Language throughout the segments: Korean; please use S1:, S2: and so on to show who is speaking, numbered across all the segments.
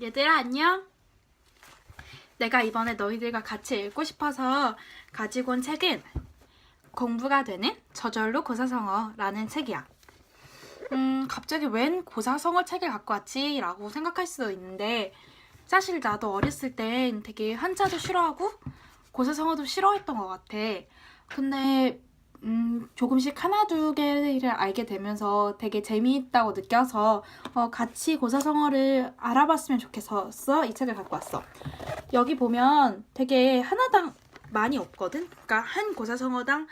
S1: 얘들아 안녕. 내가 이번에 너희들과 같이 읽고 싶어서 가지고 온 책은 공부가 되는 저절로 고사성어라는 책이야. 음, 갑자기 웬 고사성어 책을 갖고 왔지? 라고 생각할 수도 있는데 사실 나도 어렸을 땐 되게 한자도 싫어하고 고사성어도 싫어했던 것 같아. 근데 음, 조금씩 하나 두 개를 알게 되면서 되게 재미있다고 느껴서 어, 같이 고사성어를 알아봤으면 좋겠어서 이 책을 갖고 왔어. 여기 보면 되게 하나당 많이 없거든? 그러니까 한 고사성어당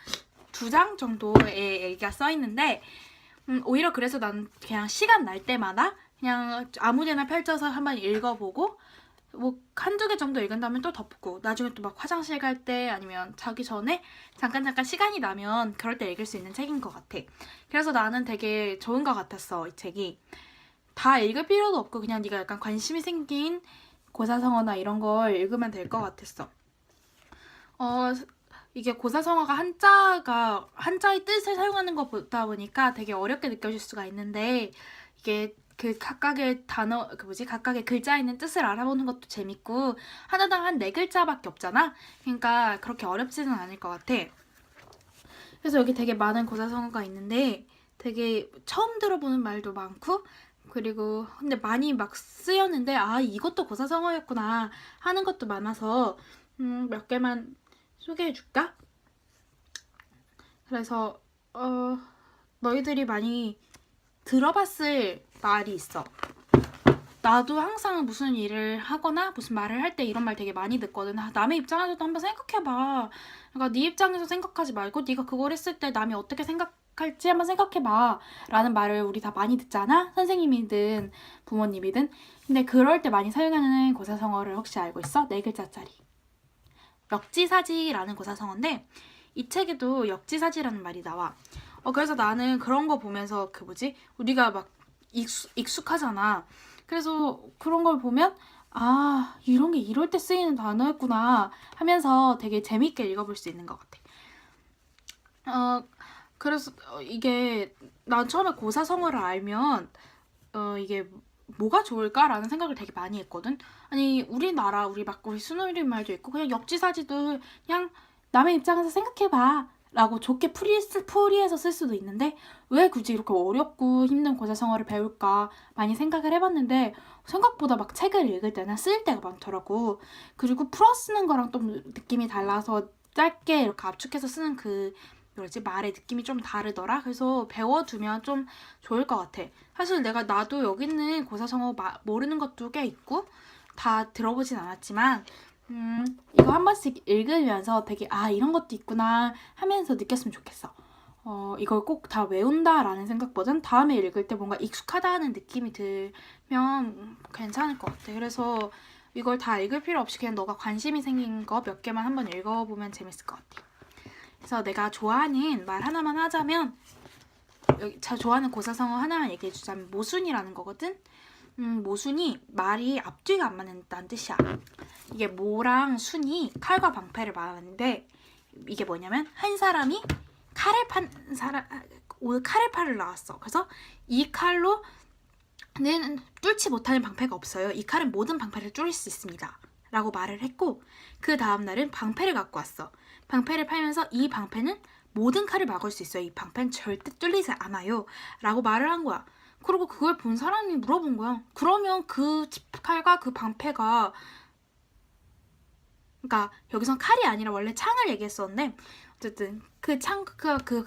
S1: 두 장 정도의 얘기가 써 있는데 음, 오히려 그래서 난 그냥 시간 날 때마다 그냥 아무데나 펼쳐서 한번 읽어보고 뭐 한두 개 정도 읽은 다음에 또 덮고 나중에 또 막 화장실 갈 때 아니면 자기 전에 잠깐 잠깐 시간이 나면 그럴 때 읽을 수 있는 책인 것 같아. 그래서 나는 되게 좋은 것 같았어 이 책이. 다 읽을 필요도 없고 그냥 네가 약간 관심이 생긴 고사성어나 이런 걸 읽으면 될 것 같았어. 어 이게 고사성어가 한자가 한자의 뜻을 사용하는 것보다 보니까 되게 어렵게 느껴질 수가 있는데 이게 그 각각의 단어 그 뭐지 각각의 글자에 있는 뜻을 알아보는 것도 재밌고 하나당 한 네 글자밖에 없잖아. 그러니까 그렇게 어렵지는 않을 것 같아. 그래서 여기 되게 많은 고사성어가 있는데 되게 처음 들어보는 말도 많고 그리고 근데 많이 막 쓰였는데 아 이것도 고사성어였구나 하는 것도 많아서 음, 몇 개만 소개해 줄까? 그래서 어 너희들이 많이 들어봤을 말이 있어. 나도 항상 무슨 일을 하거나 무슨 말을 할 때 이런 말 되게 많이 듣거든. 아, 남의 입장에서도 한번 생각해봐. 그러니까 네 입장에서 생각하지 말고 네가 그걸 했을 때 남이 어떻게 생각할지 한번 생각해봐. 라는 말을 우리 다 많이 듣잖아. 선생님이든 부모님이든. 근데 그럴 때 많이 사용하는 고사성어를 혹시 알고 있어? 네 글자짜리. 역지사지라는 고사성어인데 이 책에도 역지사지라는 말이 나와. 어, 그래서 나는 그런 거 보면서 그 뭐지? 우리가 막 익숙, 익숙하잖아. 그래서 그런 걸 보면 아, 이런 게 이럴 때 쓰이는 단어였구나 하면서 되게 재밌게 읽어볼 수 있는 것 같아. 어, 그래서 어, 이게 난 처음에 고사성어를 알면 어, 이게 뭐가 좋을까라는 생각을 되게 많이 했거든. 아니, 우리나라, 우리 막 우리 순우리 말도 있고 그냥 역지사지도 그냥 남의 입장에서 생각해봐. 라고 좋게 풀이, 풀이해서 쓸 수도 있는데 왜 굳이 이렇게 어렵고 힘든 고사성어를 배울까 많이 생각을 해봤는데 생각보다 막 책을 읽을 때는 쓸 때가 많더라고. 그리고 풀어 쓰는 거랑 좀 느낌이 달라서 짧게 이렇게 압축해서 쓰는 그 뭐지 말의 느낌이 좀 다르더라. 그래서 배워두면 좀 좋을 것 같아. 사실 내가 나도 여기 있는 고사성어 마, 모르는 것도 꽤 있고 다 들어보진 않았지만 음, 이거 한 번씩 읽으면서 되게 아 이런 것도 있구나 하면서 느꼈으면 좋겠어. 어, 이걸 꼭 다 외운다라는 생각보단 다음에 읽을 때 뭔가 익숙하다는 느낌이 들면 괜찮을 것 같아. 그래서 이걸 다 읽을 필요 없이 그냥 너가 관심이 생긴 거 몇 개만 한번 읽어보면 재밌을 것 같아. 그래서 내가 좋아하는 말 하나만 하자면 여기 자 좋아하는 고사성어 하나만 얘기해 주자면 모순이라는 거거든. 음, 모순이 말이 앞뒤가 안 맞는다는 뜻이야. 이게 모랑 순이 칼과 방패를 말하는데 이게 뭐냐면 한 사람이 칼을 판 사람 오늘 칼을 팔을 나왔어. 그래서 이 칼로 는 뚫지 못하는 방패가 없어요. 이 칼은 모든 방패를 뚫을 수 있습니다. 라고 말을 했고 그 다음 날은 방패를 갖고 왔어. 방패를 팔면서 이 방패는 모든 칼을 막을 수 있어요. 이 방패는 절대 뚫리지 않아요. 라고 말을 한 거야. 그리고 그걸 본 사람이 물어본 거야. 그러면 그 칼과 그 방패가 그러니까 여기선 칼이 아니라 원래 창을 얘기했었는데 어쨌든 그창그그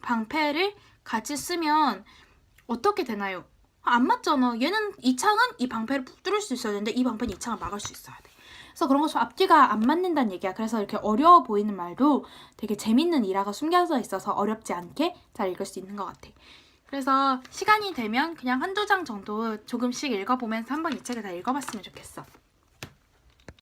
S1: 방패를 같이 쓰면 어떻게 되나요? 안 맞잖아. 얘는 이 창은 이 방패를 뚫을 수 있어야 되는데 이 방패는 이 창을 막을 수 있어야 돼. 그래서 그런 것처럼 앞뒤가 안 맞는다는 얘기야. 그래서 이렇게 어려워 보이는 말도 되게 재밌는 일화가 숨겨져 있어서 어렵지 않게 잘 읽을 수 있는 것 같아. 그래서 시간이 되면 그냥 한두 장 정도 조금씩 읽어보면서 한번 이 책을 다 읽어봤으면 좋겠어.